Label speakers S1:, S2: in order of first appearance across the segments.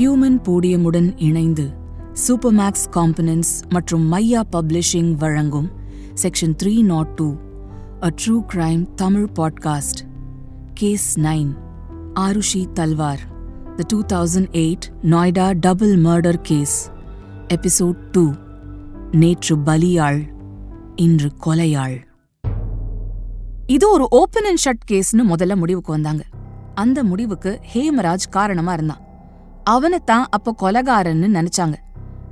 S1: Human போடியமுடன் இணைந்து சூப்பர்மேக்ஸ் components மற்றும் மையா பப்ளிஷிங் வழங்கும் section three naught two a true crime Tamil podcast case nine Aarushi Talwar the two thousand eight Noida double murder case episode two நேற்று பலியாள் இன்று கொலையாள் இது ஒரு ஓப்பன் அண்ட் ஷட் கேஸ்னு முதல்ல முடிவுக்கு வந்தாங்க. அந்த முடிவுக்கு ஹேமராஜ் காரணமா இருந்தான். அவனைத்தான் அப்ப கொலகாரன்னு நினைச்சாங்க.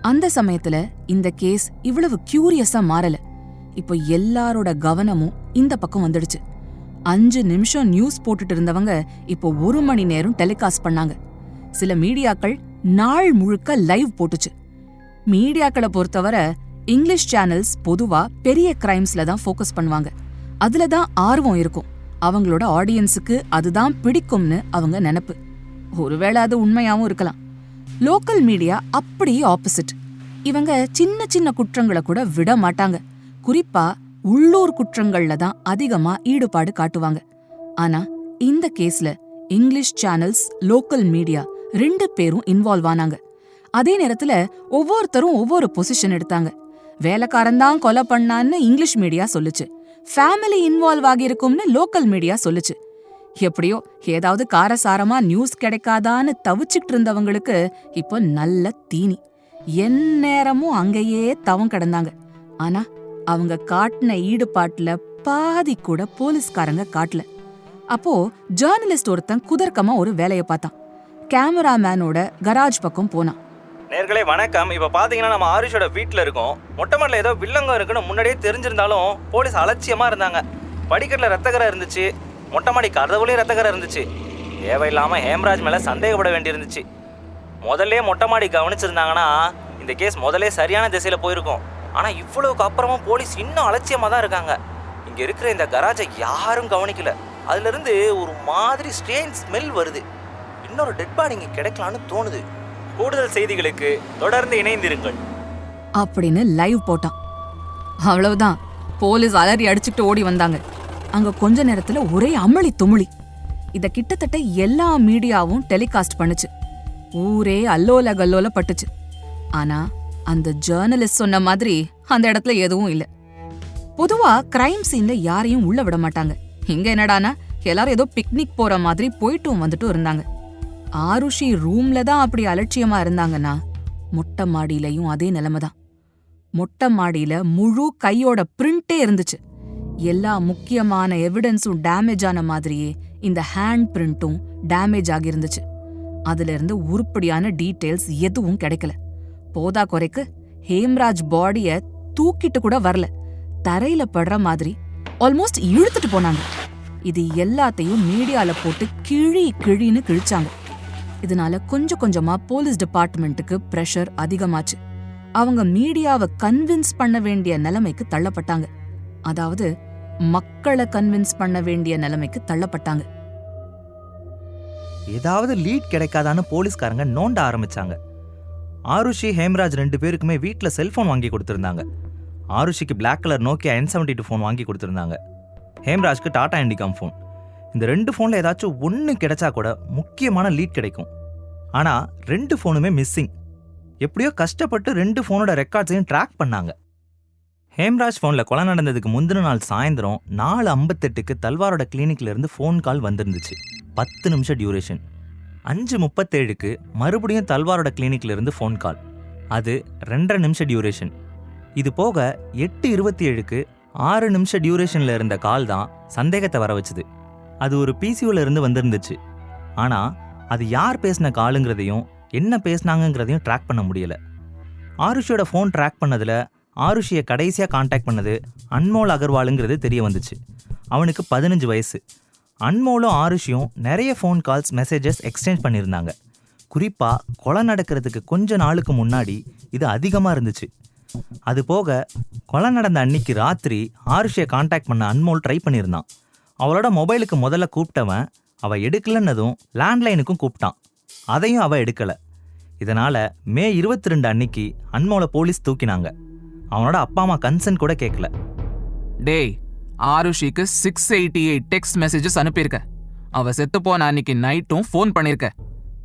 S1: அந்த சமயத்துல இந்த கேஸ் இவ்வளவு கியூரியஸா மாறல. இப்போ எல்லாரோட கவனமும் இந்த பக்கம் வந்துடுச்சு. அஞ்சு நிமிஷம் நியூஸ் போட்டுட்டு இருந்தவங்க இப்போ ஒரு மணி நேரம் டெலிகாஸ்ட் பண்ணாங்க. சில மீடியாக்கள் நாள் முழுக்க லைவ் போட்டுச்சு. மீடியாக்களை பொறுத்தவரை இங்கிலீஷ் சேனல்ஸ் பொதுவா பெரிய கிரைம்ஸ்ல தான் ஃபோக்கஸ் பண்ணுவாங்க. அதுல தான் ஆர்வம் இருக்கும். அவங்களோட ஆடியன்ஸுக்கு அதுதான் பிடிக்கும்னு அவங்க நினைப்பு. ஒருவேளை அது உண்மையாவும் இருக்கலாம். லோக்கல் மீடியா அப்படியே ஆப்போசிட் இவங்க சின்ன சின்ன குற்றங்களை கூட விட மாட்டாங்க. குறிப்பா உள்ளூர் குற்றங்கள்ல தான் அதிகமா ஈடுபாடு காட்டுவாங்க. ஆனா இந்த கேஸ்ல இங்கிலீஷ் சேனல்ஸ் லோக்கல் மீடியா ரெண்டு பேரும் இன்வால்வ் ஆனாங்க. அதே நேரத்துல ஒவ்வொருத்தரும் ஒவ்வொரு பொசிஷன் எடுத்தாங்க. வேலைக்காரன் தான் கொலை பண்ணான்னு இங்கிலீஷ் மீடியா சொல்லுச்சு. ஃபேமிலி இன்வால்வ் ஆகியிருக்கும்னு லோக்கல் மீடியா சொல்லுச்சு. எப்படியோ ஏதாவது காரசாரமா நியூஸ் கிடைக்காதான்னு தவிச்சுக்கிட்டு இருந்தவங்களுக்கு இப்போ நல்ல தீனி. எந்நேரமும் அங்கேயே தவம் கிடந்தாங்க. ஆனா அவங்க காட்டின ஈடுபாட்டுல பாதி கூட போலீஸ்காரங்க காட்டல. அப்போ ஜேர்னலிஸ்ட் ஒருத்தன் குதர்க்கமா ஒரு வேலைய பார்த்தான். கேமராமேனோட கராஜ் பக்கம் போனான்.
S2: நேர்களே வணக்கம். இப்போ பார்த்தீங்கன்னா நம்ம ஆரிஷோட வீட்டில் இருக்கோம். மொட்டை மாடல ஏதோ வில்லங்கம் இருக்குன்னு முன்னாடியே தெரிஞ்சிருந்தாலும் போலீஸ் அலட்சியமாக இருந்தாங்க. படிக்கட்டில் ரத்தகரம் இருந்துச்சு. மொட்டை மாடி கதவுலேயும் ரத்தக்கரை இருந்துச்சு. தேவையில்லாமல் ஹேம்ராஜ் மேலே சந்தேகப்பட வேண்டியிருந்துச்சு. முதல்ல மொட்டை மாடி கவனிச்சிருந்தாங்கன்னா இந்த கேஸ் முதல்ல சரியான திசையில் போயிருக்கும். ஆனால் இவ்வளவுக்கு அப்புறமும் போலீஸ் இன்னும் அலட்சியமாக தான் இருக்காங்க. இங்கே இருக்கிற இந்த கராஜை யாரும் கவனிக்கல. அதுலேருந்து ஒரு மாதிரி ஸ்ட்ரேஞ்ச் ஸ்மெல் வருது. இன்னொரு டெட் பாடி இங்கே கிடைக்கலான்னு தோணுது. கூடுதல் செய்திகளுக்கு தொடர்ந்து இணைந்திருங்கள்.
S1: அப்படின்னு லைவ் போட்டான். அவ்வளவுதான். போலீஸ் அலறி அடிச்சுட்டு ஓடி வந்தாங்க. அங்க கொஞ்ச நேரத்துல ஒரே அமளி துமுளி. இத கிட்டத்தட்ட எல்லா மீடியாவும் டெலிகாஸ்ட் பண்ணுச்சு. ஊரே அல்லோல கல்லோல பட்டுச்சு. ஆனா அந்த ஜேர்னலிஸ்ட் சொன்ன மாதிரி அந்த இடத்துல எதுவும் இல்ல. பொதுவா கிரைம் சீன்ல யாரையும் உள்ள விட மாட்டாங்க. இங்க என்னடானா எல்லாரும் ஏதோ பிக்னிக் போற மாதிரி போயிட்டும் வந்துட்டும் இருந்தாங்க. ஆருஷி ரூம்ல தான் அப்படி அலட்சியமா இருந்தாங்கன்னா மொட்டை மாடியிலயும் அதே நிலைமை தான் மொட்டை மாடியில முழு கையோட பிரிண்டே இருந்துச்சு. எல்லா முக்கியமான எவிடன்ஸும் டேமேஜ் ஆன மாதிரியே இந்த ஹேண்ட் பிரிண்ட்டும் டேமேஜ் ஆகியிருந்துச்சு. அதுல இருந்து உருப்படியான டீட்டெயில்ஸ் எதுவும் கிடைக்கல. போதா குறைக்கு ஹேம்ராஜ் பாடிய தூக்கிட்டு கூட வரல. தரையில படுற மாதிரி ஆல்மோஸ்ட் இழுத்துட்டு போனாங்க. இது எல்லாத்தையும் மீடியால போட்டு கிழி கிழின்னு கிழிச்சாங்க. இதனால கொஞ்சம் கொஞ்சமா போலீஸ் டிபார்ட்மெண்ட்டுக்கு பிரஷர் அதிகமாச்சு. அவங்க மீடியாவை கன்வின்ஸ் பண்ண வேண்டிய நிலைமைக்கு தள்ளப்பட்டாங்க. அதாவது மக்களை கன்வின்ஸ் பண்ண வேண்டிய நிலைமைக்கு தள்ளப்பட்டாங்க.
S2: ஏதாவது லீட் கிடைக்காதான்னு போலீஸ்காரங்க நோண்ட ஆரம்பிச்சாங்க. ஆருஷி ஹேம்ராஜ் ரெண்டு பேருக்குமே வீட்டில் செல்ஃபோன் வாங்கி கொடுத்துருந்தாங்க. ஆருஷிக்கு black colour Nokia N seventy two phone வாங்கி கொடுத்துருந்தாங்க. ஹேம்ராஜ்க்கு டாடா இண்டிகாம் ஃபோன் இந்த ரெண்டு ஃபோனில் ஏதாச்சும் ஒன்று கிடைச்சா கூட முக்கியமான லீட் கிடைக்கும். ஆனால் ரெண்டு ஃபோனுமே மிஸ்ஸிங் எப்படியோ கஷ்டப்பட்டு ரெண்டு ஃபோனோட ரெக்கார்ட்ஸையும் ட்ராக் பண்ணாங்க. ஹேம்ராஜ் ஃபோனில் கொலை நடந்ததுக்கு முந்தின நாள் சாயந்தரம் நாலு ஐம்பத்தெட்டுக்கு தல்வாரோட கிளினிக்லேருந்து ஃபோன் கால் வந்திருந்துச்சு. பத்து நிமிஷம் டியூரேஷன் அஞ்சு முப்பத்தேழுக்கு மறுபடியும் தல்வாரோட கிளினிக்லேருந்து ஃபோன் கால் அது ரெண்டரை நிமிஷம் டியூரேஷன் இது போக எட்டு இருபத்தி ஏழுக்கு ஆறு நிமிஷம் டியூரேஷனில் இருந்த கால் தான் சந்தேகத்தை வர வச்சுது. அது ஒரு பிசிஓல இருந்து வந்திருந்துச்சு. ஆனால் அது யார் பேசின காலுங்கிறதையும் என்ன பேசினாங்கங்கிறதையும் ட்ராக் பண்ண முடியல. ஆருஷியோட ஃபோன் ட்ராக் பண்ணதில் ஆருஷியை கடைசியாக காண்டாக்ட் பண்ணது அன்மோல் அகர்வாலுங்கிறது தெரிய வந்துச்சு. அவனுக்கு பதினஞ்சு வயசு. அன்மோலும் ஆருஷியும் நிறைய ஃபோன் கால்ஸ் மெசேஜஸ் எக்ஸ்சேஞ்ச் பண்ணியிருந்தாங்க. குறிப்பாக கொலை நடக்கிறதுக்கு கொஞ்ச நாளுக்கு முன்னாடி இது அதிகமாக இருந்துச்சு. அது போக கொலை நடந்த அன்னைக்கு ராத்திரி ஆருஷியை காண்டாக்ட் பண்ண அன்மோல் ட்ரை பண்ணியிருந்தான். அவளோட மொபைலுக்கு முதல்ல கூப்பிட்டவன் அவள் எடுக்கலன்னதும் லேண்ட்லைனுக்கும் கூப்பிட்டான். அதையும் அவள் எடுக்கலை. இதனால் மே இருபத்தி ரெண்டு அன்னைக்கு அன்மோலை போலீஸ் தூக்கினாங்க. அவனோட அப்பா அம்மா கன்சென்ட் கூட கேட்கல
S3: டேய் ஆருஷிக்கு six eighty eight text messages அனுப்பியிருக்க அவ செத்து போன அன்னைக்கு நைட்டும் ஃபோன் பண்ணிருக்க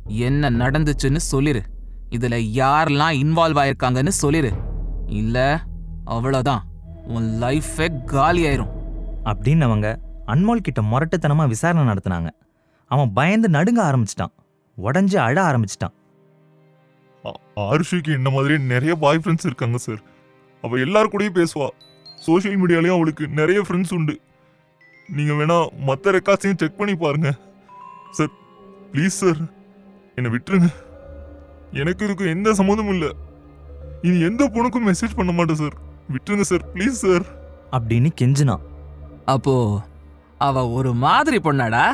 S3: என்ன நடந்துச்சுன்னு சொல்லிரு. இதுல யாரெல்லாம் இன்வால்வ் ஆயிருக்காங்கன்னு சொல்லிரு. இல்ல அவ்வளவுதான். உன் லைஃபே காலி ஆயிரும்
S2: அப்படின்னவங்க அன்மோல் கிட்ட முரட்டுத்தனமா விசாரணை நடத்தினாங்க. அவன் பயந்து நடுங்க ஆரம்பிச்சிட்டான். உடஞ்சு அழ ஆரம்பிச்சிட்டான்.
S4: ஆருஷிக்கு இந்த மாதிரி நிறைய பாய் ஃப்ரெண்ட்ஸ் இருக்காங்க சார் அவ எல்லார் கூடயும் பேசுவா. சோஷியல் மீடியாலயும் அவளுக்கு நிறைய ஃப்ரெண்ட்ஸ் உண்டு. நீங்க வேணா மற்ற ரெக்கார்ட்ஸையும் செக் பண்ணி பாருங்க. சார் ப்ளீஸ் சார் என்னை விட்டுருங்க. எனக்கு இதுக்கு எந்த சம்மந்தமும் இல்லை. இனி எந்த பொண்ணுக்கும் மெசேஜ் பண்ண மாட்டேன் சார் விட்டுருங்க சார் ப்ளீஸ் சார்
S2: அப்படின்னு கெஞ்சினான்
S3: அப்போ அவ ஒரு மாதிரி பொண்ணாடா?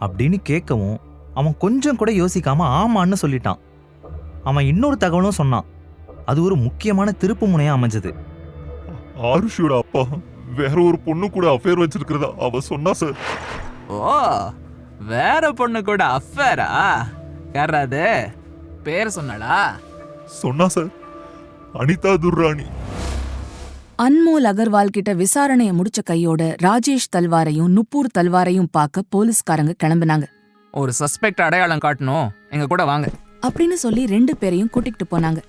S2: அப்படின்னு கேட்கவும் அவன் கொஞ்சம் கூட யோசிக்காம ஆமான்னு சொல்லிட்டான். அவன் இன்னொரு தகவலும் சொன்னான். அது ஒரு முக்கியமான திருப்பு முனையா அமைஞ்சது.
S4: ஆருஷியோட அப்பா வேற ஒரு பொண்ணு கூட அஃபேர் வச்சிருக்கிறதா அவ சொன்னா சார்
S3: ஓ வேற பொண்ணு கூட அஃபேரா யாராது பேர் சொன்னாடா
S4: சொன்னா சார் அனிதா துர்ராணி.
S1: அன்மோல் அகர்வால் கிட்ட விசாரணைய முடிச்ச கையோட ராஜேஷ் தல்வாரையும் நுப்பூர் தல்வாரையும் பார்க்க போலீஸ்காரங்க கிளம்புனாங்க.
S3: ஒரு சஸ்பெக்ட் அடையாளம் காட்டணும். எங்க கூட வாங்க.
S1: அப்படின்னு சொல்லி ரெண்டு பேரையும் கூட்டிகிட்டு போனாங்க.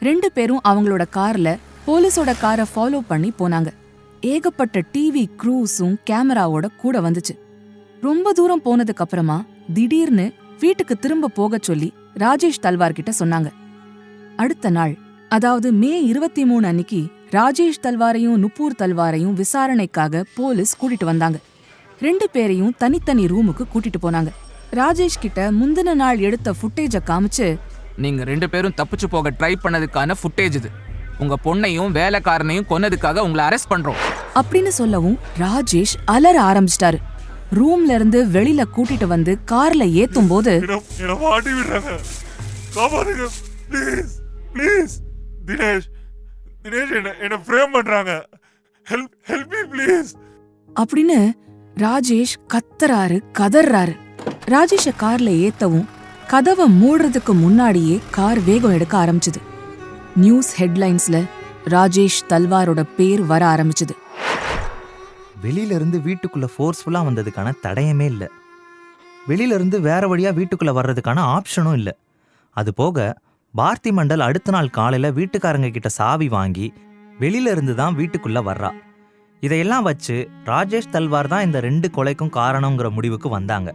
S1: ரெண்டு பேரும் அவங்களோட கார்ல போலீஸோட காரை ஃபாலோ பண்ணி போனாங்க. ஏகப்பட்ட டிவி க்ரூஸும் கேமராவோட கூட வந்துச்சு. ரொம்ப தூரம் போனதுக்கு அப்புறமா திடீர்னு வீட்டுக்கு திரும்ப போகச் சொல்லி ராஜேஷ் தல்வார் கிட்ட சொன்னாங்க. அடுத்த நாள் அதாவது மே இருபத்தி மூணு அன்னைக்கு ராஜேஷ் தல்வாரையும் நுப்பூர் தல்வாரையும் விசாரணைக்காக போலீஸ் கூட்டிட்டு வந்தாங்க. ரெண்டு பேரையும் தனித்தனி ரூமுக்கு கூட்டிட்டு போனாங்க. ராஜேஷ் கிட்ட முந்தின நாள் எடுத்த ஃபுட்டேஜ காமிச்சு
S3: நீங்க ரெண்டு பேரும் தப்பிச்சு போக ட்ரை பண்ணதுக்கான ஃபுட்டேஜ் இது. உங்க பொண்ணையும் வேலைக்காரனையும் கொன்னதுக்காக உங்களை அரெஸ்ட் பண்றோம்.
S1: அப்படின்னு சொல்லவும் ராஜேஷ் அலற ஆரம்பிச்சிட்டாரு. ரூம்ல இருந்து வெளியில கூட்டிட்டு வந்து கார்ல ஏத்தும் போது
S4: என்ன என்ன மாட்டி விடுறாங்க. காப்பாத்துங்க ப்ளீஸ் ப்ளீஸ் தினேஷ் தினேஷ் என்ன என்ன ஃப்ரேம் பண்றாங்க. ஹெல்ப் ஹெல்ப் மீ ப்ளீஸ்
S1: அப்படின்னு ராஜேஷ் கத்துறாரு கதறாரு ராஜேஷ கார்ல ஏத்தவும் கதவை மூடுறதுக்கு முன்னாடியே கார் வேகம் எடுக்க ஆரம்பிச்சது. நியூஸ் ஹெட்லைன்ஸ்ல ராஜேஷ் தல்வாரோட பேர் வர ஆரம்பிச்சது.
S2: வெளியில இருந்து வீட்டுக்குள்ள ஃபோர்ஸ்ஃபுல்லா வந்ததுக்கான தடயமே இல்லை. வெளியில இருந்து வேற வழியா வீட்டுக்குள்ள வர்றதுக்கான ஆப்ஷனும் இல்லை. அது போக பார்த்தி மண்டல் அடுத்த நாள் காலையில வீட்டுக்காரங்க கிட்ட சாவி வாங்கி வெளியில இருந்து தான் வீட்டுக்குள்ள வர்றா. இதையெல்லாம் வச்சு ராஜேஷ் தல்வார் தான் இந்த ரெண்டு கொலைக்கும் காரணங்கிற முடிவுக்கு வந்தாங்க.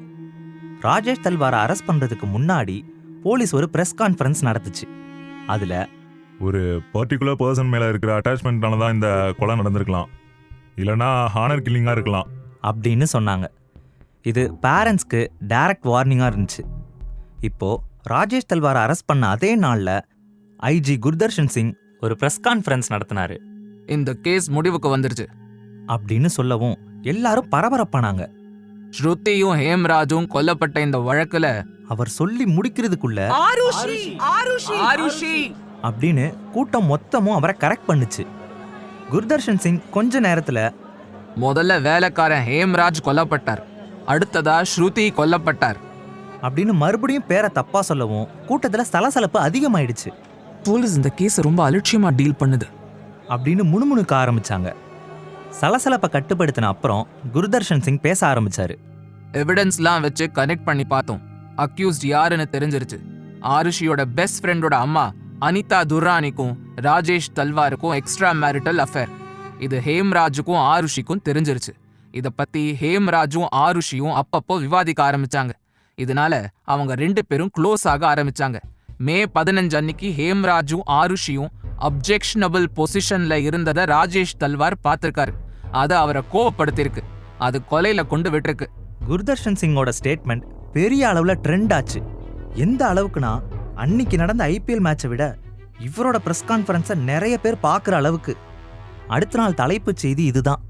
S2: ராஜேஷ் தல்வாரை அரெஸ்ட் பண்றதுக்கு முன்னாடி போலீஸ் ஒரு பிரஸ் கான்ஃபரன்ஸ் நடத்துச்சு. அதுல
S4: ஒரு பர்டிகுலர் பர்சன் மேல இருக்கிற அட்டாச்மெண்ட்னால தான் இந்த கொலை நடந்திருக்கலாம். இல்லனா ஹானர் கில்லிங்கா இருக்கலாம்.
S2: அப்படின்னு சொன்னாங்க. இது பேரண்ட்ஸ்க்கு டைரக்ட் வார்னிங்காக இருந்துச்சு. இப்போ ராஜேஷ் தல்வாரை அரெஸ்ட் பண்ண அதே நாளில் ஐஜி குர்தர்ஷன் சிங் ஒரு ப்ரெஸ் கான்ஃபரன்ஸ் நடத்தினாரு.
S3: இந்த கேஸ் முடிவுக்கு வந்துருச்சு.
S2: அப்படின்னு சொல்லவும் எல்லாரும் பரபரப்பானாங்க.
S3: ஸ்ருதியும் ஹேம்ராஜும் கொல்லப்பட்ட இந்த வழக்குல
S2: அவர் சொல்லி முடிக்கிறதுக்குள்ள
S3: ஆருஷி
S2: அப்படின்னு கூட்டம் மொத்தமும் அவரை கரெக்ட் பண்ணுச்சு. குர்தர்ஷன் சிங் கொஞ்ச நேரத்துல
S3: முதல்ல வேலைக்காரன் ஹேம்ராஜ் கொல்லப்பட்டார். அடுத்ததா ஸ்ருதி கொல்லப்பட்டார்.
S2: அப்படின்னு மறுபடியும் பேரை தப்பா சொல்லவும் கூட்டத்துல சலசலப்பு அதிகமாயிடுச்சு.
S3: போலீஸ் இந்த கேஸை ரொம்ப அலட்சியமா டீல் பண்ணுது.
S2: அப்படின்னு முணுமுணுக்க ஆரம்பிச்சாங்க. சலசலப்பை கட்டுப்படுத்தின அப்புறம் குருதர்ஷன் சிங் பேச ஆரம்பிச்சாரு.
S3: எவிடன்ஸ்லாம் வச்சு கனெக்ட் பண்ணி பார்த்தோம். அக்யூஸ்ட் யாருன்னு தெரிஞ்சிருச்சு. ஆருஷியோட பெஸ்ட் ஃப்ரெண்டோட அம்மா அனிதா துர்ரானிக்கும் ராஜேஷ் தல்வாருக்கும் எக்ஸ்ட்ரா மேரிட்டல் அஃபேர் இது ஹேம்ராஜுக்கும் ஆருஷிக்கும் தெரிஞ்சிருச்சு. இதை பற்றி ஹேம்ராஜும் ஆருஷியும் அப்பப்போ விவாதிக்க ஆரம்பிச்சாங்க. இதனால அவங்க ரெண்டு பேரும் க்ளோஸ் ஆக ஆரம்பிச்சாங்க. மே பதினஞ்சு அன்னைக்கு ஹேம்ராஜும் ஆருஷியும் அப்ஜெக்ஷனபிள் பொசிஷன்ல இருந்ததை ராஜேஷ் தல்வார் பார்த்திருக்காரு அது அவரை கோவப்படுத்திருக்கு அது கொலையில கொண்டு விட்டுருக்கு
S2: குர்தர்ஷன் சிங்கோட ஸ்டேட்மெண்ட் பெரிய அளவுல ட்ரெண்ட் ஆச்சு எந்த அளவுக்குனா அன்னைக்கு நடந்த ஐபிஎல் மேட்சை விட இவரோட பிரஸ் கான்ஃபரன்ஸை நிறைய பேர் பார்க்குற அளவுக்கு அடுத்த நாள் தலைப்புச் செய்தி இதுதான்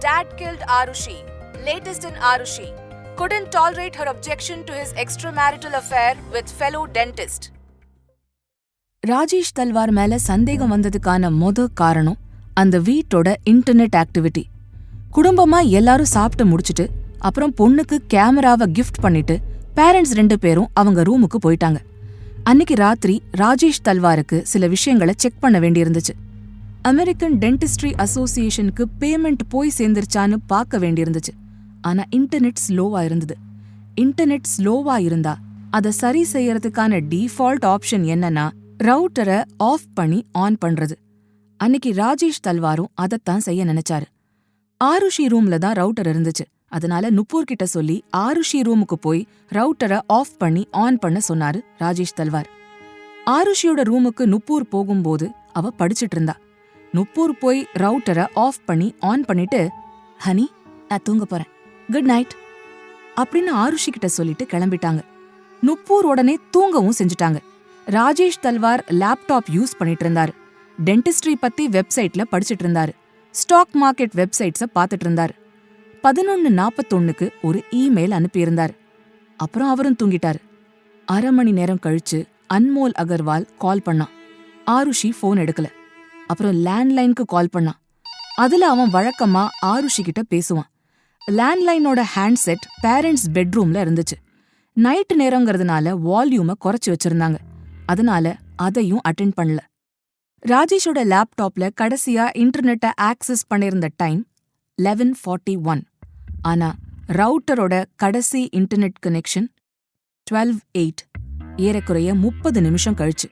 S1: Dad killed Arushi. Latest in Arushi. Couldn't tolerate her objection to his extramarital affair with fellow dentist. Rajesh Talwar மேல சந்தேகம் வந்ததுக்கான மொத காரணம் அந்த வீட்டோட இன்டர்நெட் ஆக்டிவிட்டி குடும்பமா எல்லாரும் சாப்பிட்டு முடிச்சிட்டு அப்புறம் பொண்ணுக்கு கேமராவை கிஃப்ட் பண்ணிட்டு பேரண்ட்ஸ் ரெண்டு பேரும் அவங்க ரூமுக்கு போயிட்டாங்க. அன்னைக்கு ராத்திரி ராஜேஷ் தல்வாருக்கு சில விஷயங்களை செக் பண்ண வேண்டியிருந்துச்சு. அமெரிக்கன் டென்டிஸ்ட்ரி அசோசியேஷனுக்கு பேமெண்ட் போய் சேர்ந்துருச்சான்னு பார்க்க வேண்டியிருந்துச்சு. ஆனா இன்டர்நெட் ஸ்லோவா இருந்தது. இன்டர்நெட் ஸ்லோவா இருந்தா அதை சரி செய்யறதுக்கான டிஃபால்ட் ஆப்ஷன் என்னன்னா ரவுட்டரை ஆஃப் பண்ணி ஆன் பண்றது. அன்னைக்கு ராஜேஷ் தல்வாரும் அதைத்தான் செய்ய நினைச்சாரு. ஆருஷி ரூம்ல தான் ரவுட்டர் இருந்துச்சு. அதனால நுப்பூர் கிட்ட சொல்லி ஆருஷி ரூமுக்கு போய் ரவுட்டரை ஆஃப் பண்ணி ஆன் பண்ண சொன்னாரு ராஜேஷ் தல்வார். ஆருஷியோட ரூமுக்கு நுப்பூர் போகும்போது அவ படிச்சிட்டு இருந்தா. நுப்பூர் போய் ரவுட்டரை ஆஃப் பண்ணி ஆன் பண்ணிட்டு ஹனி நான் தூங்க போறேன். Good night. அப்படின்னு ஆருஷி கிட்ட சொல்லிட்டு கிளம்பிட்டாங்க. நுப்பூர் உடனே தூங்கவும் செஞ்சுட்டாங்க. ராஜேஷ் தல்வார் லேப்டாப் யூஸ் பண்ணிட்டு இருந்தார் டென்டிஸ்ட்ரி பத்தி வெப்சைட்ல படிச்சிட்டு இருந்தாரு ஸ்டாக் மார்க்கெட் வெப்சைட்ஸ பார்த்துட்டு இருந்தாரு பதினொன்னு நாப்பத்தொன்னுக்கு ஒரு இமெயில் அனுப்பியிருந்தாரு. அப்புறம் அவரும் தூங்கிட்டாரு. அரை மணி நேரம் கழிச்சு அன்மோல் அகர்வால் கால் பண்ணான். ஆருஷி ஃபோன் எடுக்கல. அப்புறம் லேண்ட்லைனுக்கு கால் பண்ணான். அதுல அவன் வழக்கமா ஆருஷி கிட்ட பேசுவான். லேண்ட்லைனோட ஹேண்ட்செட் பேரண்ட்ஸ் பெட்ரூம்ல இருந்துச்சு. நைட்டு நேரங்கிறதுனால வால்யூமை குறைச்சு வச்சிருந்தாங்க. அதனால அதையும் அட்டென்ட் பண்ணல. ராஜேஷோட லேப்டாப்ல கடைசியா இன்டர்நெட்டை ஆக்சஸ் பண்ணிருந்த டைம் லெவன் ஃபார்ட்டி ஒன் ஆனா ரவுட்டரோட கடைசி இன்டர்நெட் கனெக்ஷன் டுவெல் எயிட் ஏறக்குறைய முப்பது நிமிஷம் கழிச்சு.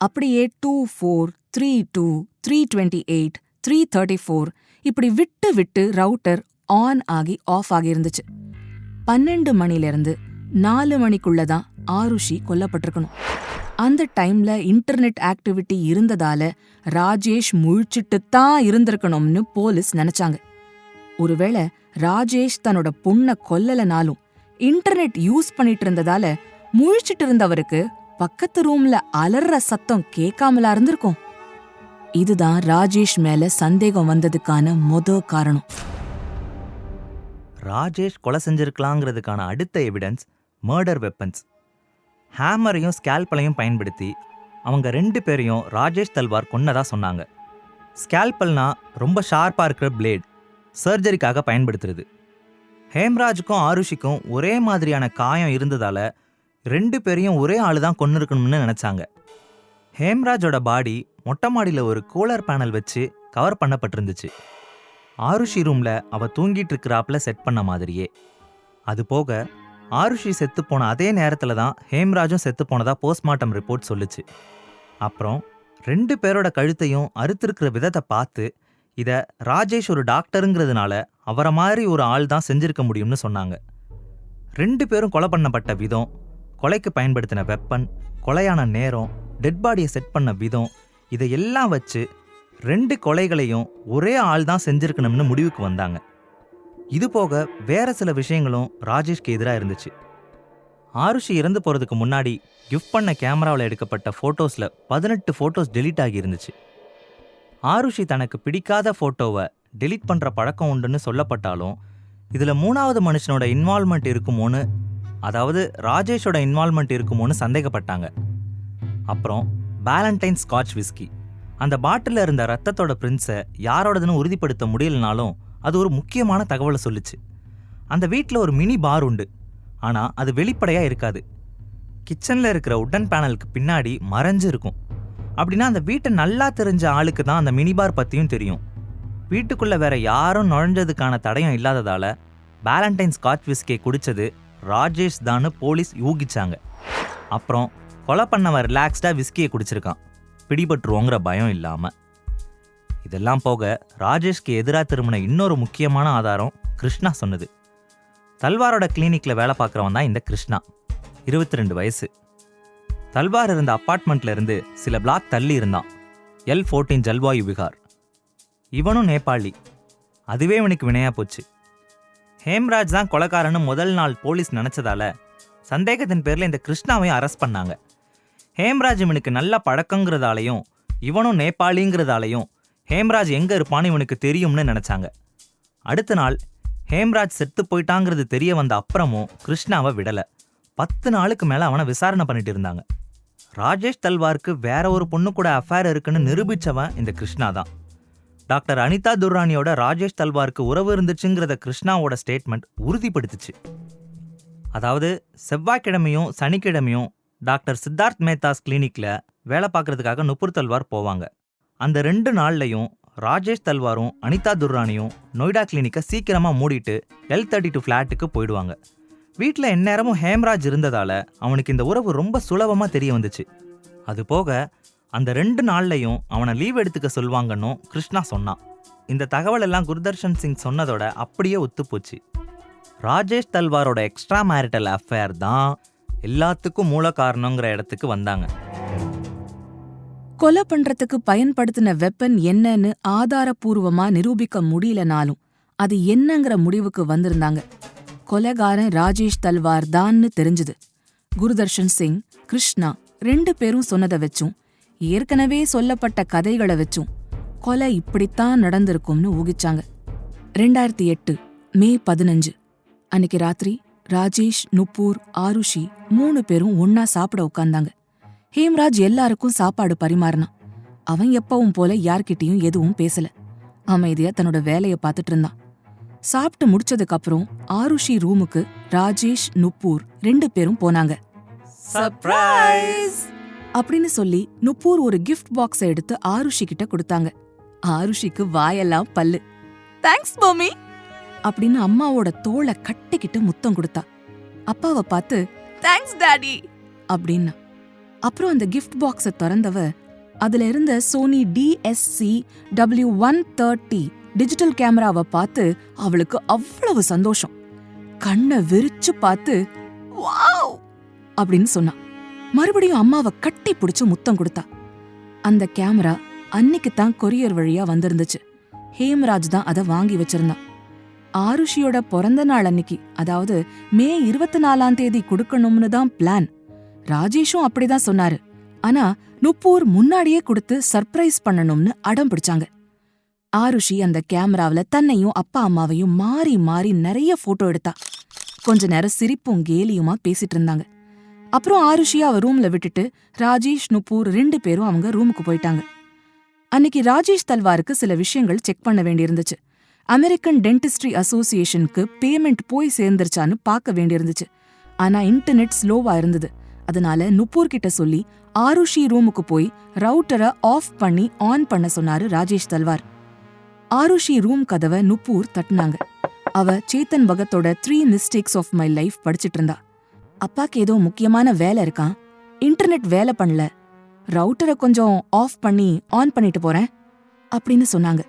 S1: அப்படியே two four three two three twenty eight three thirty four இப்படி விட்டு விட்டு ரவுட்டர் ஆன் ஆகி ஆஃப் ஆகியிருந்துச்சு. பன்னெண்டு மணிலிருந்து நாலு மணிக்குள்ள தான் ஆருஷி கொல்லப்பட்டிருக்கணும். அந்த டைம்ல இன்டர்நெட் ஆக்டிவிட்டி இருந்ததால ராஜேஷ் முழிச்சிட்டு தான் இருந்திருக்கணும்னு போலீஸ் நினைச்சாங்க. ஒருவேளை ராஜேஷ் தன்னோட பொண்ண கொல்லலனாலும் இன்டர்நெட் யூஸ் பண்ணிட்டு இருந்ததால முழிச்சிட்டு இருந்தவருக்கு பக்கத்து ரூம்ல அலற சத்தம் கேட்காமலா இருந்திருக்கும். இதுதான் ராஜேஷ் மேல சந்தேகம் வந்ததுக்கான மொத காரணம்.
S2: ராஜேஷ் கொலை செஞ்சிருக்கலாங்கிறதுக்கான அடுத்த எவிடன்ஸ் மர்டர் வெப்பன்ஸ் ஹேமரையும் ஸ்கேல்பலையும் பயன்படுத்தி அவங்க ரெண்டு பேரையும் ராஜேஷ் தல்வார் கொன்னதாக சொன்னாங்க. ஸ்கேல்பல்னா ரொம்ப ஷார்ப்பாக இருக்கிற பிளேட். சர்ஜரிக்காக பயன்படுத்துறது. ஹேம்ராஜுக்கும் ஆருஷிக்கும் ஒரே மாதிரியான காயம் இருந்ததால் ரெண்டு பேரையும் ஒரே ஆளு தான் கொண்டு இருக்கணும்னு நினச்சாங்க. ஹேம்ராஜோட பாடி மொட்டை மாடியில் ஒரு கூலர் பேனல் வச்சு கவர் பண்ணப்பட்டிருந்துச்சு. ஆருஷி ரூமில் அவள் தூங்கிட்டு இருக்கிறாப்புல செட் பண்ண மாதிரியே. அது போக ஆருஷி செத்து போன அதே நேரத்தில் தான் ஹேம்ராஜும் செத்து போனதாக போஸ்ட்மார்ட்டம் ரிப்போர்ட் சொல்லுச்சு. அப்புறம் ரெண்டு பேரோட கழுத்தையும் அறுத்திருக்கிற விதத்தை பார்த்து இதை ராஜேஷ் ஒரு டாக்டருங்கிறதுனால அவரை மாதிரி ஒரு ஆள் தான் செஞ்சிருக்க முடியும்னு சொன்னாங்க. ரெண்டு பேரும் கொலை பண்ணப்பட்ட விதம் கொலைக்கு பயன்படுத்தின வெப்பன் கொலையான நேரம் டெட் பாடியை செட் பண்ண விதம் இதையெல்லாம் வச்சு ரெண்டு கொலைகளையும் ஒரே ஆள் தான் செஞ்சுருக்கணும்னு முடிவுக்கு வந்தாங்க. இது போக வேற சில விஷயங்களும் ராஜேஷ்க்கு எதிராக இருந்துச்சு. ஆருஷி இறந்து போகிறதுக்கு முன்னாடி கிஃப்ட் பண்ண கேமராவில் எடுக்கப்பட்ட ஃபோட்டோஸில் பதினெட்டு ஃபோட்டோஸ் டெலீட் ஆகி இருந்துச்சு. ஆருஷி தனக்கு பிடிக்காத ஃபோட்டோவை டெலீட் பண்ணுற பழக்கம் உண்டுன்னு சொல்லப்பட்டாலும் இதில் மூணாவது மனுஷனோட இன்வால்மெண்ட் இருக்குமோன்னு அதாவது ராஜேஷோட இன்வால்மெண்ட் இருக்குமோன்னு சந்தேகப்பட்டாங்க. அப்புறம் பேலண்டைன் ஸ்காட்ச் விஸ்கி அந்த பாட்டிலில் இருந்த ரத்தத்தோட பிரின்ஸை யாரோடதுன்னு உறுதிப்படுத்த முடியலனாலும் அது ஒரு முக்கியமான தகவலை சொல்லுச்சு. அந்த வீட்டில் ஒரு மினி பார் உண்டு. ஆனால் அது வெளிப்படையாக இருக்காது. கிச்சனில் இருக்கிற உடன் பேனலுக்கு பின்னாடி மறைஞ்சு இருக்கும். அப்படின்னா அந்த வீட்டை நல்லா தெரிஞ்ச ஆளுக்கு தான் அந்த மினி பார் பற்றியும் தெரியும். வீட்டுக்குள்ளே வேற யாரும் நுழைஞ்சதுக்கான தடயம் இல்லாததால் பேலண்டைன் ஸ்காட்ச் விஸ்கே குடிச்சது ராஜேஷ் தான்னு போலீஸ் யூகிச்சாங்க. அப்புறம் கொலை பண்ணவன் ரிலாக்ஸ்டாக விஸ்கியை குடிச்சிருக்கான். பிடிபட்டுருவோங்கிற பயம் இல்லாமல் இதெல்லாம் போக ராஜேஷ்க்கு எதிராக திரும்பின இன்னொரு முக்கியமான ஆதாரம் கிருஷ்ணா சொன்னது. தல்வாரோட கிளினிக்ல வேலை பார்க்குறவன் தான் இந்த கிருஷ்ணா. இருபத்தி ரெண்டு வயசு. தல்வார் இருந்த அப்பார்ட்மெண்ட்ல இருந்து சில பிளாக் தள்ளி இருந்தான். L fourteen Jalvayu Vihar. இவனும் நேபாளி. அதுவே இவனுக்கு வினையா போச்சு. ஹேம்ராஜ் தான் கொலைக்காரன்னு முதல் நாள் போலீஸ் நினைச்சதால சந்தேகத்தின் பேரில் இந்த கிருஷ்ணாவையும் அரெஸ்ட் பண்ணாங்க. ஹேம்ராஜ் இவனுக்கு நல்ல பழக்கங்கிறதாலையும் இவனும் நேபாளிங்கிறதாலையும் ஹேம்ராஜ் எங்கே இருப்பான்னு இவனுக்கு தெரியும்னு நினச்சாங்க. அடுத்த நாள் ஹேம்ராஜ் செத்து போயிட்டாங்கிறது தெரிய வந்த அப்புறமும் கிருஷ்ணாவை விடலை. பத்து நாளுக்கு மேலே அவனை விசாரணை பண்ணிட்டு இருந்தாங்க. ராஜேஷ் தல்வாருக்கு வேற ஒரு பொண்ணு கூட அஃபேர் இருக்குன்னு நிரூபிச்சவன் இந்த கிருஷ்ணா தான். டாக்டர் அனிதா துர்ராணியோட ராஜேஷ் தல்வாருக்கு உறவு இருந்துச்சுங்கிறத கிருஷ்ணாவோட ஸ்டேட்மெண்ட் உறுதிப்படுத்துச்சு. அதாவது செவ்வாய்க்கிழமையும் சனிக்கிழமையும் டாக்டர் சித்தார்த் மேத்தாஸ் கிளினிக்கில் வேலை பார்க்கறதுக்காக நுப்புர் தல்வார் போவாங்க. அந்த ரெண்டு நாள்லையும் ராஜேஷ் தல்வாரும் அனிதா துர்ரானியும் நொய்டா கிளினிக்கை சீக்கிரமாக மூடிட்டு எல் தேர்ட்டி டூ ஃப்ளாட்டுக்கு போயிடுவாங்க. வீட்டில் எந்நேரமும் ஹேம்ராஜ் இருந்ததால் அவனுக்கு இந்த உறவு ரொம்ப சுலபமாக தெரிய வந்துச்சு. அது போக அந்த ரெண்டு நாள்லையும் அவனை லீவ் எடுத்துக்க சொல்வாங்கன்னு கிருஷ்ணா சொன்னான். இந்த தகவல் எல்லாம் குருதர்ஷன் சிங் சொன்னதோட அப்படியே ஒத்துப்போச்சு ராஜேஷ் தல்வாரோட எக்ஸ்ட்ரா மேரிட்டல் அஃபேர் தான் எல்லாத்துக்கும் மூல காரணங்கிற இடத்துக்கு வந்தாங்க.
S1: கொலை பண்றதுக்கு பயன்படுத்தின வெப்பன் என்னன்னு ஆதாரப்பூர்வமா நிரூபிக்க முடியலனாலும் அது என்னங்கிற முடிவுக்கு வந்திருந்தாங்க. கொலைகாரன் ராஜேஷ் தல்வார் தான்னு தெரிஞ்சது. குருதர்ஷன் சிங் கிருஷ்ணா ரெண்டு பேரும் சொன்னதை வச்சும் ஏற்கனவே சொல்லப்பட்ட கதைகளை வச்சும் கொலை இப்படித்தான் நடந்திருக்கும்னு ஊகிச்சாங்க. ரெண்டாயிரத்தி எட்டு மே பதினஞ்சு. அன்னைக்கு ராத்திரி ராஜேஷ் நுப்பூர் ஆருஷி மூணு பேரும் ஒன்னா சாப்பிட உட்கார்ந்தாங்க. ஹேம்ராஜ் எல்லாருக்கும் சாப்பாடு பரிமாறினான் அவன் எப்பவும் போல யார்கிட்டயும் எதுவும் பேசல. அமைதியா தன்னோட வேலைய பார்த்துட்டு இருந்தான். சாப்பிட்டு முடிச்சதுக்கு அப்புறம் ஆருஷி ரூமுக்கு ராஜேஷ் நுப்பூர் ரெண்டு பேரும் போனாங்க.
S2: Surprise!
S1: அப்படின்னு சொல்லி நுப்பூர் ஒரு கிஃப்ட் பாக்ஸ எடுத்து ஆருஷி கிட்ட கொடுத்தாங்க. ஆருஷிக்கு வாயெல்லாம் பல்லு. தேங்க்ஸ் மம்மி அப்படின்னு அம்மாவோட தோளை கட்டிக்கிட்டு முத்தம் கொடுத்தா. அப்பாவை பார்த்து தேங்க்ஸ் டாடி அப்படின்னா. அப்புறம் அந்த கிஃப்ட் பாக்ஸ திறந்தவ அதுல இருந்த Sony DSC W one thirty digital கேமராவை பார்த்து அவளுக்கு அவ்வளவு சந்தோஷம். கண்ணை விரிச்சு பார்த்து வாவ்! அப்படின்னு சொன்னா மறுபடியும் அம்மாவை கட்டி பிடிச்சு முத்தம் கொடுத்தா. அந்த கேமரா அன்னைக்கு தான் கொரியர் வழியா வந்திருந்துச்சு. ஹேம்ராஜ் தான் அதை வாங்கி வச்சிருந்தான். ஆருஷியோட பிறந்த நாள் அன்னைக்கு அதாவது மே இருபத்தி நாலாம் தேதி கொடுக்கணும்னு தான் பிளான் ராஜேஷும் அப்படிதான் சொன்னாரு. ஆனா நுப்பூர் முன்னாடியே கொடுத்து சர்ப்ரைஸ் பண்ணணும்னு அடம் பிடிச்சாங்க. ஆருஷி அந்த கேமராவுல தன்னையும் அப்பா அம்மாவையும் மாறி மாறி நிறைய போட்டோ எடுத்தா. கொஞ்ச நேரம் சிரிப்பும் கேலியுமா பேசிட்டு இருந்தாங்க. அப்புறம் ஆருஷியா அவ ரூம்ல விட்டுட்டு ராஜேஷ் நுப்பூர் ரெண்டு பேரும் அவங்க ரூமுக்கு போயிட்டாங்க. அன்னைக்கு ராஜேஷ் தல்வாருக்கு சில விஷயங்கள் செக் பண்ண வேண்டியிருந்துச்சு. அமெரிக்கன் டென்டிஸ்ட்ரி அசோசியேஷனுக்கு பேமெண்ட் போய் சேர்ந்துருச்சான்னு பார்க்க வேண்டியிருந்துச்சு. ஆனா இன்டர்நெட் ஸ்லோவா இருந்தது. அதனால நுப்பூர் கிட்ட சொல்லி ஆருஷி ரூமுக்கு போய் ரவுட்டரை ஆஃப் பண்ணி ஆன் பண்ண சொன்னாரு ராஜேஷ் தல்வார். ஆருஷி ரூம் கதவை நுப்பூர் தட்டுனாங்க. அவ Chetan பகத்தோட three mistakes of my life படிச்சிட்டு இருந்தா. அப்பாக்கு ஏதோ முக்கியமான வேலை இருக்கான் இன்டர்நெட் வேலை பண்ணல. ரவுட்டரை கொஞ்சம் ஆஃப் பண்ணி ஆன் பண்ணிட்டு போறேன் அப்படின்னு சொன்னாங்க.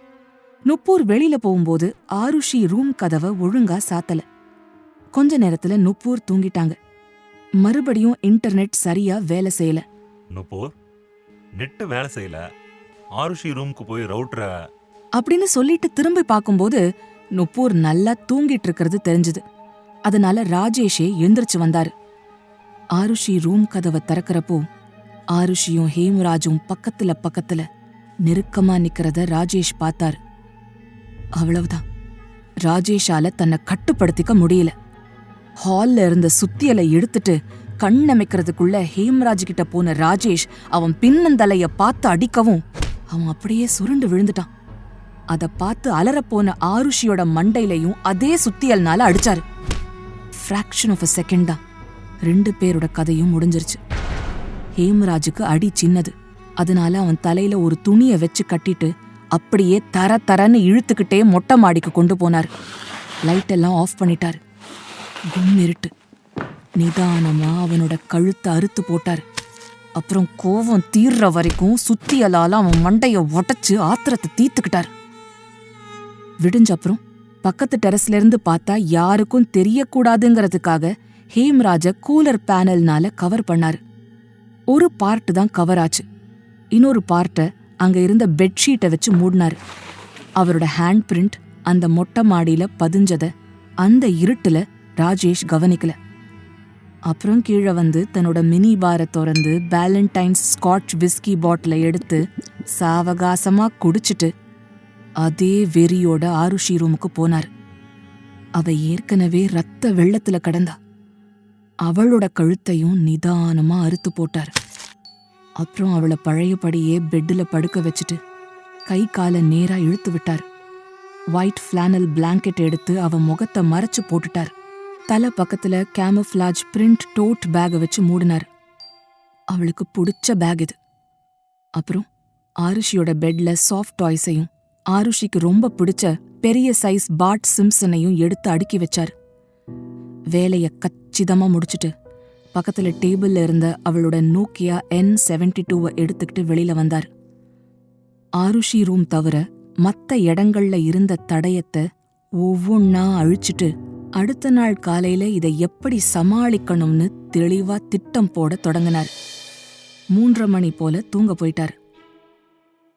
S1: நுப்பூர் வெளியில போகும்போது ஆருஷி ரூம் கதவை ஒழுங்கா சாத்தல. கொஞ்ச நேரத்துல நுப்பூர் தூங்கிட்டாங்க. மறுபடியும் இன்டர்நெட் சரியா வேலை செய்யல.
S5: நுப்பூர் நெட்டு வேலை செய்யல. ஆருஷி ரூமுக்கு போய் ரவுட்டரை
S1: அப்படின்னு சொல்லிட்டு திரும்பி பார்க்கும்போது நுப்பூர் நல்லா தூங்கிட்டு இருக்கிறது தெரிஞ்சது. அதனால ராஜேஷே எழுந்திருச்சு வந்தாரு. ஆருஷி ரூம் கதவை திறக்கறப்போ ஆருஷியும் ஹேமராஜும் பக்கத்துல பக்கத்துல நெருக்கமா நிக்கிறத ராஜேஷ் பார்த்தாரு. அவ்வளவுதான். ராஜேஷால தன்னை கட்டுப்படுத்திக்க முடியல. ஹால்ல இருந்த சுத்தியலை எடுத்துட்டு கண்ணமைக்கிறதுக்குள்ள ஹேம்ராஜ் கிட்ட போன ராஜேஷ் அவன் பின்னந்தலைய பார்த்து அடிக்கவும் அவன் அப்படியே சுருண்டு விழுந்துட்டான். அதை பார்த்து அலறப்போன ஆருஷியோட மண்டையிலையும் அதே சுத்தியல்னால அடிச்சாரு. ஃப்ராக்ஷன் ஆஃப் அ செகண்ட் தான் ரெண்டு பேரோட கதையும் முடிஞ்சிருச்சு. ஹேம்ராஜுக்கு அடி சின்னது. அதனால அவன் தலையில ஒரு துணியை வச்சு கட்டிட்டு அப்படியே தர தரன்னு இழுத்துக்கிட்டே மொட்டை மாடிக்கு கொண்டு போனார். லைட் எல்லாம் ஆஃப் பண்ணிட்டாரு. கும் இருட்டு. நிதானமா அவனோட கழுத்தை அறுத்து போட்டாரு. அப்புறம் கோவம் தீர்ற வரைக்கும் சுத்தியலால அவன் மண்டைய உடச்சு ஆத்திரத்தை தீர்த்துக்கிட்டாரு. விடிஞ்ச அப்புறம் பக்கத்து டெரஸ்ல இருந்து பார்த்தா யாருக்கும் தெரியக்கூடாதுங்கிறதுக்காக ஹேம்ராஜ கூலர் பேனல்னால கவர் பண்ணாரு. ஒரு பார்ட் தான் கவர் ஆச்சு. இன்னொரு பார்ட்டை அங்க இருந்த பெட்ஷீட்டை வச்சு மூடினாரு. அவரோட ஹேண்ட் பிரிண்ட் அந்த மொட்டை மாடியில பதிஞ்சத அந்த இருட்டுல ராஜேஷ் கவனிக்கல. அப்புறம் கீழே வந்து தன்னோட மினி பாரை திறந்து பேலண்டைன்ஸ் ஸ்காட்ச் விஸ்கி பாட்டிலை எடுத்து சாவகாசமா குடிச்சிட்டு அதே வெறியோட ஆருஷி ரூமுக்கு போனார். அவ ஏற்கனவே ரத்த வெள்ளத்துல கடந்தா. அவளோட கழுத்தையும் நிதானமா அறுத்து போட்டார். அப்புறம் அவளை பழையபடியே பெட்டில் படுக்க வச்சுட்டு கை காலை நேரா இழுத்து விட்டார். ஒயிட் ஃப்ளானல் பிளாங்கெட் எடுத்து அவ முகத்தை மறைச்சு போட்டுட்டார். தலை பக்கத்துல கேமஃப்ளாஜ் பிரிண்ட் டோட் பேக்கை வச்சு மூடினார். அவளுக்கு பிடிச்ச பேக் இது. அப்புறம் ஆருஷியோட பெட்ல சாஃப்ட் டாய்ஸையும் ஆருஷிக்கு ரொம்ப பிடிச்ச பெரிய சைஸ் பாட் சிம்சனையும் எடுத்து அடுக்கி வச்சார். வேலைய கச்சிதமா முடிச்சிட்டு பக்கத்துல டேபிள்ல இருந்த அவளோட நோக்கியா என் செவன்டி டூவை எடுத்துக்கிட்டு வெளியில வந்தார். ஆருஷி ரூம் தவிர மத்த இடங்கள்ல இருந்த தடயத்தை ஒவ்வொன்னா அழிச்சிட்டு அடுத்த நாள் காலையில இதை எப்படி சமாளிக்கணும்னு தெளிவா திட்டம் போட தொடங்கினார். மூன்றரை மணி போல தூங்க போயிட்டார்.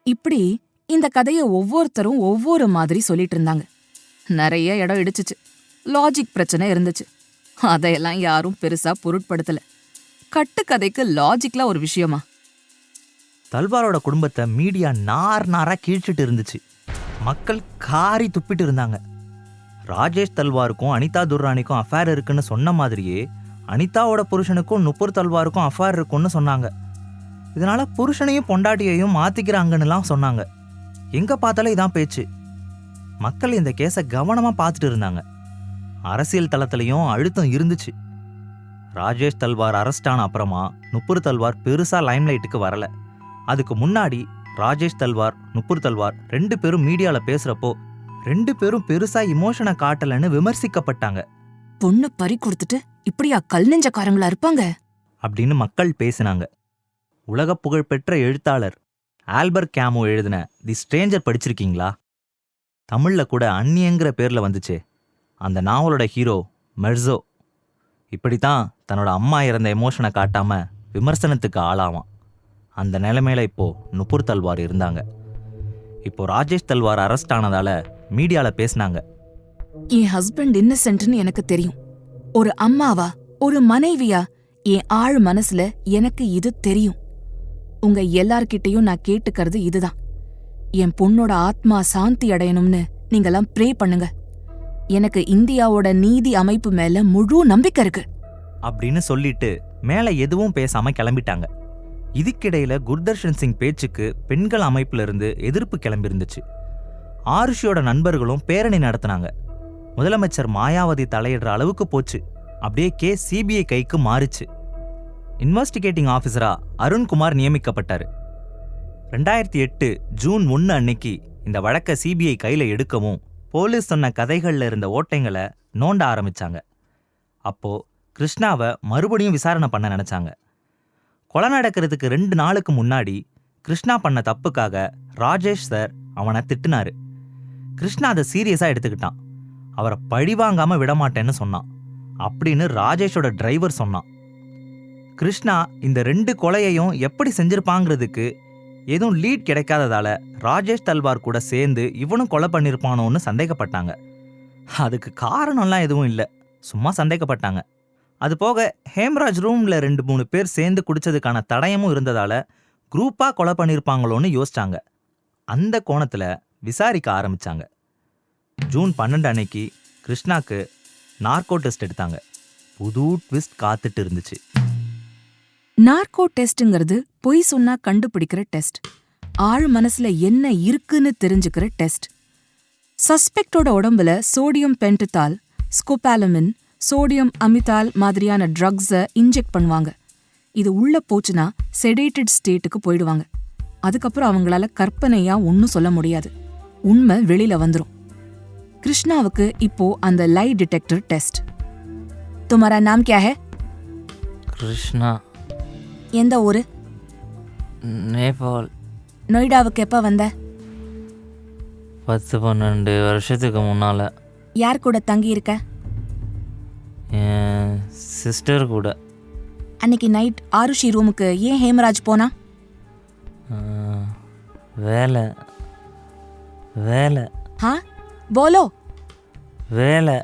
S1: இப்படி இந்த கதையை ஒவ்வொருத்தரும் ஒவ்வொரு மாதிரி சொல்லிட்டு இருந்தாங்க. நிறைய இடம் இடிச்சுச்சு. லாஜிக் பிரச்சனை இருந்துச்சு. அதையெல்லாம் யாரும் பெருசா பொருட்படுத்தல. கட்டுக்கதைக்கு லாஜிக்ல ஒரு விஷயமா?
S2: தல்வாரோட குடும்பத்தை மீடியா நார் நாரா கீழ்ச்சிட்டு இருந்துச்சு. மக்கள் காரி துப்பிட்டு இருந்தாங்க. ராஜேஷ் தல்வாருக்கும் அனிதா துர்ரானிக்கும் அஃபேர் இருக்குன்னு சொன்ன மாதிரியே அனிதாவோட புருஷனுக்கும் நுப்பூர் தல்வாருக்கும் அஃபேர் இருக்குன்னு சொன்னாங்க. இதனால் புருஷனையும் பொண்டாட்டியையும் மாற்றிக்கிறாங்கன்னுலாம் சொன்னாங்க. எங்கே பார்த்தாலும் இதான் பேச்சு. மக்கள் இந்த கேஸை கவனமாக பார்த்துட்டு இருந்தாங்க. அரசியல் தளத்துலையும் அழுத்தம் இருந்துச்சு. ராஜேஷ் தல்வார் அரெஸ்ட் ஆன அப்புறமா நுப்பூர் தல்வார் பெருசாக லைம்லைட்டுக்கு வரல. அதுக்கு முன்னாடி ராஜேஷ் தல்வார் நுப்பூர் தல்வார் ரெண்டு பேரும் மீடியாவில் பேசுகிறப்போ ரெண்டு பேரும் பெருசா இமோஷனை காட்டலன்னு விமர்சிக்கப்பட்டாங்க.
S1: பொண்ணு பறி கொடுத்துட்டு இப்படியா கல் நெஞ்சக்காரங்களா இருப்பாங்க?
S2: அப்படின்னு மக்கள் பேசினாங்க. உலக புகழ்பெற்ற எழுத்தாளர் ஆல்பர்ட் கேமோ எழுதின தி ஸ்ட்ரேஞ்சர் படிச்சிருக்கீங்களா? தமிழ்ல கூட அந்நியங்கிற பேர்ல வந்துச்சே. அந்த நாவலோட ஹீரோ மெர்சோ. இப்படித்தான் தன்னோட அம்மா இறந்த எமோஷனை காட்டாம விமர்சனத்துக்கு ஆளாவான். அந்த நிலைமையில இப்போ நுப்பூர் தல்வார் இருந்தாங்க. இப்போ ராஜேஷ் தல்வார் அரெஸ்ட் ஆனதால மீடியால பேசினாங்க.
S1: என் ஹஸ்பண்ட் இன்னசென்ட்னு எனக்கு தெரியும். ஒரு அம்மாவா ஒரு மனைவியா என் ஆழ் மனசுல எனக்கு இது தெரியும். உங்க எல்லார்கிட்டயும் நான் கேட்டுக்கிறது இதுதான். என் பொண்ணோட ஆத்மா சாந்தி அடையணும்னு நீங்கெல்லாம் ப்ரே பண்ணுங்க. எனக்கு இந்தியாவோட நீதி அமைப்பு மேல முழு நம்பிக்கை இருக்கு.
S2: அப்படின்னு சொல்லிட்டு மேல எதுவும் பேசாம கிளம்பிட்டாங்க. இதுக்கிடையில குர்தர்ஷன் சிங் பேச்சுக்கு பெண்கள் அமைப்புல இருந்து எதிர்ப்பு கிளம்பியிருந்துச்சு ஆருஷியோட நண்பர்களும் பேரணி நடத்தினாங்க. முதலமைச்சர் மாயாவதி தலையிடுற அளவுக்கு போச்சு. அப்படியே கேஸ் சிபிஐ கைக்கு மாறுச்சு. இன்வெஸ்டிகேட்டிங் ஆஃபீஸரா அருண்குமார் நியமிக்கப்பட்டாரு. ரெண்டாயிரத்தி எட்டு ஜூன் ஒன்று அன்னைக்கு இந்த வழக்கை சிபிஐ கையில எடுக்கவும் போலீஸ் சொன்ன கதைகள்ல இருந்த ஓட்டைங்களை நோண்ட ஆரம்பிச்சாங்க. அப்போ கிருஷ்ணாவை மறுபடியும் விசாரணை பண்ண நினைச்சாங்க. கொலை நடக்கிறதுக்கு ரெண்டு நாளுக்கு முன்னாடி கிருஷ்ணா பண்ண தப்புக்காக ராஜேஷ் சார் அவனை திட்டுனாரு. கிருஷ்ணா அதை சீரியஸாக எடுத்துக்கிட்டான். அவரை பழிவாங்காமல் விடமாட்டேன்னு சொன்னான். அப்படின்னு ராஜேஷோட டிரைவர் சொன்னான். கிருஷ்ணா இந்த ரெண்டு கொலையையும் எப்படி செஞ்சிருப்பாங்கிறதுக்கு எதுவும் லீட் கிடைக்காததால ராஜேஷ் தல்வார் கூட சேர்ந்து இவனும் கொலை பண்ணியிருப்பானோன்னு சந்தேகப்பட்டாங்க. அதுக்கு காரணம்லாம் எதுவும் இல்லை. சும்மா சந்தேகப்பட்டாங்க. அது போக ஹேம்ராஜ் ரூமில் ரெண்டு மூணு பேர் சேர்ந்து குடித்ததுக்கான தடயமும் இருந்ததால குரூப்பாக கொலை பண்ணியிருப்பாங்களோன்னு யோசிச்சாங்க. அந்த கோணத்தில் விசாரிக்க ஆரம்பிச்சாங்க. ஜூன் பன்னெண்டு அன்னைக்கு கிருஷ்ணாக்கு நார்கோ டெஸ்ட் எடுத்தாங்க. புது ட்விஸ்ட் காத்துட்டு இருந்துச்சு.
S1: நார்கோ டெஸ்ட்ங்கிறது பொய் சொன்னா கண்டுபிடிக்கிற டெஸ்ட். ஆழ் மனசுல என்ன இருக்குன்னு தெரிஞ்சுக்கிற டெஸ்ட். சஸ்பெக்டோட உடம்புல சோடியம் பென்டத்தால் ஸ்கோபாலமின் சோடியம் அமிதால் மாதிரியான ட்ரக்ஸை இன்ஜெக்ட் பண்ணுவாங்க. இது உள்ள போச்சுன்னா செடேட்டட் ஸ்டேட்டுக்கு போயிடுவாங்க. அதுக்கப்புறம் அவங்களால கற்பனையா ஒன்றும் சொல்ல முடியாது. உண்மை வெளியில வந்துரும். கிருஷ்ணாவுக்கு இப்போ அந்த லை டிடெக்டர் டெஸ்ட் துமாரா நாம் கியா ஹே?
S6: கிருஷ்ணா.
S1: எந்த ஊரு?
S6: நேபாள்.
S1: நொய்டாவுக்கு எப்ப வந்த?
S6: பத்து பன்னெண்டு வருஷத்துக்கு முன்னால்.
S1: யார் கூட தங்கி இருக்க
S6: என் சிஸ்டர் கூட.
S1: அன்னைக்கு நைட் ஆருஷி ரூமுக்கு ஏன் ஹேமராஜ் போனா?
S6: ஆஹ், வேலை. வேலை
S1: ஹா போலோ
S6: வேலை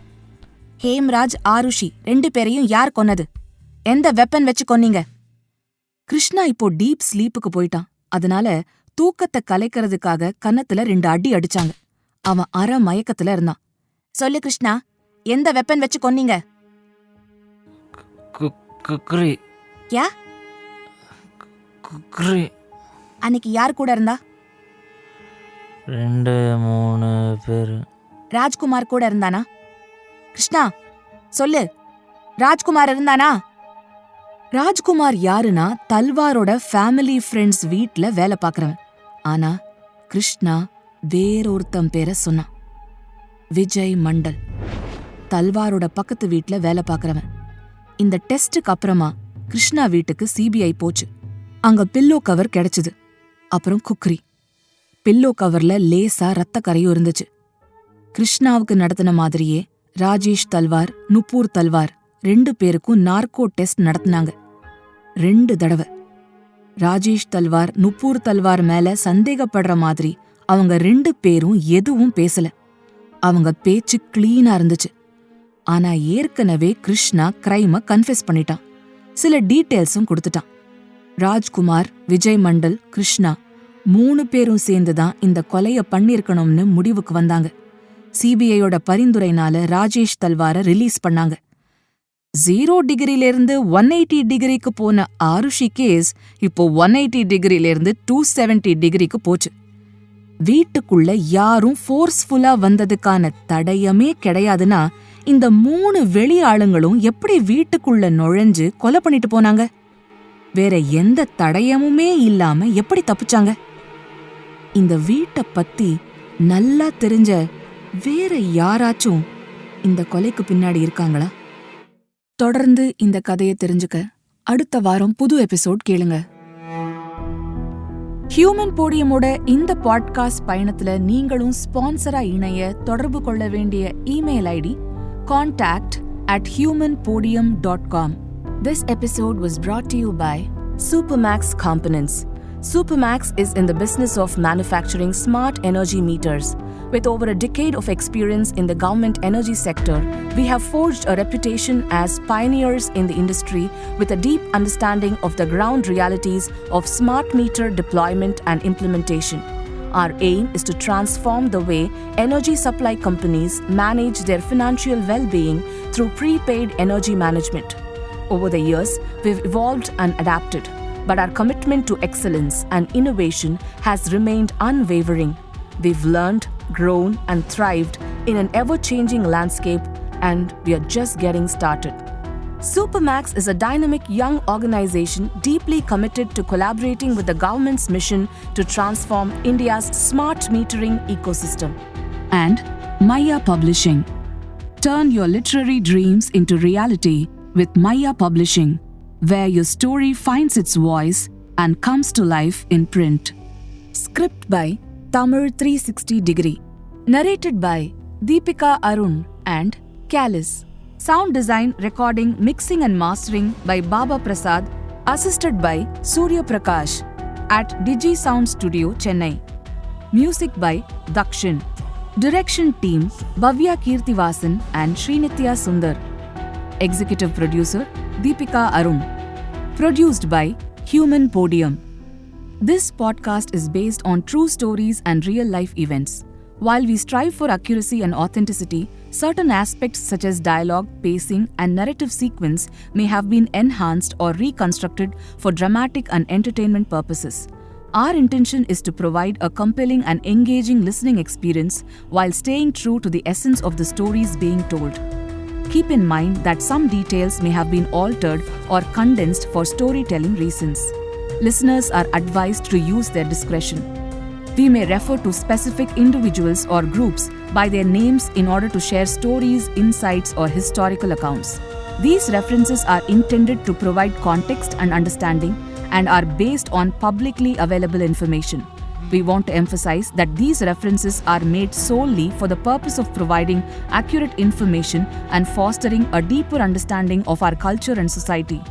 S1: ஹேம்ராஜ் ஆருஷி ரெண்டு பேரையும் யார் கொன்னது எந்த வெப்பன் வச்சு கொன்னீங்க கிருஷ்ணா இப்போ டீப் ஸ்லீப்புக்கு போயிட்டான் அதனால தூக்கத்தை கலைக்கிறதுக்காக கன்னத்துல ரெண்டு அடி அடிச்சாங்க அவன் அற மயக்கத்துல இருந்தான் சொல்லு கிருஷ்ணா எந்த வெப்பன் வச்சு கொன்னீங்க அன்னைக்கு யார் கூட இருந்தா
S6: ரெண்டு மூணு பேர்.
S1: ராஜ்குமார் கூட இருந்தானா? கிருஷ்ணா சொல்லு. ராஜ்குமார் இருந்தானா? ராஜ்குமார் யாருன்னா தல்வாரோட ஃபேமிலி ஃப்ரெண்ட்ஸ் வீட்டில் வேலை பார்க்கறவன். ஆனா கிருஷ்ணா வேறொருத்தன் பேரை சொன்னான். விஜய் மண்டல். தல்வாரோட பக்கத்து வீட்டில் வேலை பார்க்குறவன். இந்த டெஸ்ட்டுக்கு அப்புறமா கிருஷ்ணா வீட்டுக்கு சிபிஐ போச்சு. அங்க பில்லோ கவர் கிடைச்சது. அப்புறம் குக்ரி. பில்லோ கவர்ல லேசா ரத்த கரையும் இருந்துச்சு. கிருஷ்ணாவுக்கு நடத்தின மாதிரியே ராஜேஷ் தல்வார் நுப்பூர் தல்வார் ரெண்டு பேருக்கும் நார்கோ டெஸ்ட் நடத்தினாங்க. ரெண்டு தடவை. ராஜேஷ் தல்வார் நுப்பூர் தல்வார் மேல சந்தேகப்படுற மாதிரி அவங்க ரெண்டு பேரும் எதுவும் பேசல. அவங்க பேச்சு கிளீனா இருந்துச்சு. ஆனா ஏற்கனவே கிருஷ்ணா கிரைம கன்ஃபெஸ் பண்ணிட்டான். சில டீட்டெயில்ஸும் கொடுத்துட்டான். ராஜ்குமார் விஜய் மண்டல் கிருஷ்ணா மூணு பேரும் சேர்ந்து தான் இந்த கொலைய பண்ணிருக்கணும்னு முடிவுக்கு வந்தாங்க. சிபிஐயோட பரிந்துரைனால ராஜேஷ் தல்வார ரிலீஸ் பண்ணாங்க. ஜீரோ டிகிரிலேருந்து ஒன் எயிட்டி டிகிரிக்கு போன ஆருஷி கேஸ் இப்போ ஒன் எயிட்டி டிகிரிலேருந்து டூ செவன்டி டிகிரிக்கு போச்சு. வீட்டுக்குள்ள யாரும் ஃபோர்ஸ்ஃபுல்லா வந்ததுக்கான தடயமே கிடையாதுன்னா இந்த மூணு வெளி ஆளுங்களும் எப்படி வீட்டுக்குள்ள நுழைஞ்சு கொலை பண்ணிட்டு போனாங்க? வேற எந்த தடயமுமே இல்லாம எப்படி தப்பிச்சாங்க? இந்த வீட்டை பத்தி நல்லா தெரிஞ்ச வேற யாராச்சும் இந்த கொலைக்கு பின்னாடி இருக்காங்களா? தொடர்ந்து இந்த கதையை தெரிஞ்சுக்க அடுத்த வாரம் புது எபிசோட் கேளுங்க. ஹியூமன் போடியமோட இந்த பாட்காஸ்ட் பயணத்துல நீங்களும் ஸ்பான்சரா இணைய தொடர்பு கொள்ள வேண்டிய email ID contact at Human Podium dot com this episode was brought you by Supermax Components. Supermax is in the business of manufacturing smart energy meters. With over a decade of experience in the government energy sector, we have forged a reputation as pioneers in the industry with a deep understanding of the ground realities of smart meter deployment and implementation. Our aim is to transform the way energy supply companies manage their financial well being through prepaid energy management. Over the years, we've evolved and adapted, but our commitment to excellence and innovation has remained unwavering. We've learned, grown, and thrived in an ever changing landscape, and we are just getting started. Supermax is a dynamic young organization deeply committed to collaborating with the government's mission to transform India's smart metering ecosystem. And Maya Publishing. Turn your literary dreams into reality with Maya Publishing, where your story finds its voice and comes to life in print. Script by Tamil 360 Degree. Narrated by Deepika Arun and Callus. Sound design, recording, mixing, and mastering by Baba Prasad, assisted by Surya Prakash at Digi Sound Studio, Chennai. Music by Dakshin. Direction team Bhavya Kirtivasan and Srinitya Sundar. Executive producer Deepika Arun. Produced by Human Podium. This podcast is based on true stories and real life events. While we strive for accuracy and authenticity, certain aspects such as dialogue, pacing, and narrative sequence may have been enhanced or reconstructed for dramatic and entertainment purposes. Our intention is to provide a compelling and engaging listening experience while staying true to the essence of the stories being told. Keep in mind that some details may have been altered or condensed for storytelling reasons. Listeners are advised to use their discretion. We may refer to specific individuals or groups by their names in order to share stories, insights, or historical accounts. These references are intended to provide context and understanding and are based on publicly available information. We want to emphasize that these references are made solely for the purpose of providing accurate information and fostering a deeper understanding of our culture and society.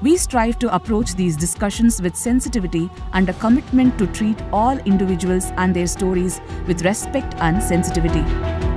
S1: We strive to approach these discussions with sensitivity and a commitment to treat all individuals and their stories with respect and sensitivity.